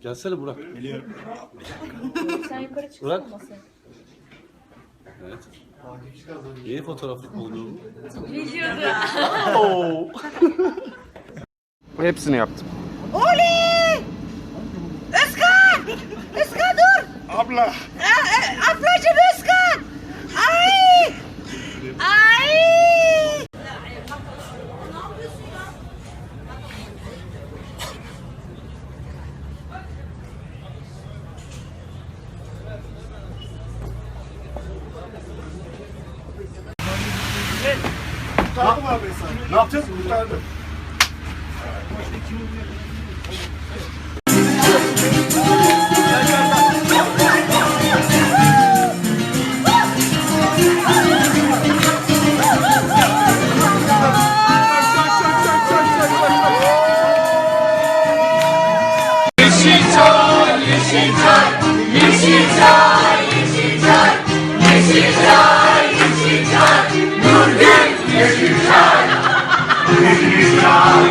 Gelsene Burak. Sen yukarı çıksana Bırak. masaya. Evet. Yeni fotoğraflık oldu bu. Videoda. Hepsini yaptım. Oli! Özkan! Özkan dur! Abla! Ne yapacağız? Kurtardım. Yeşilçay, Yeşilçay, Yeşilçay, Yeşilçay,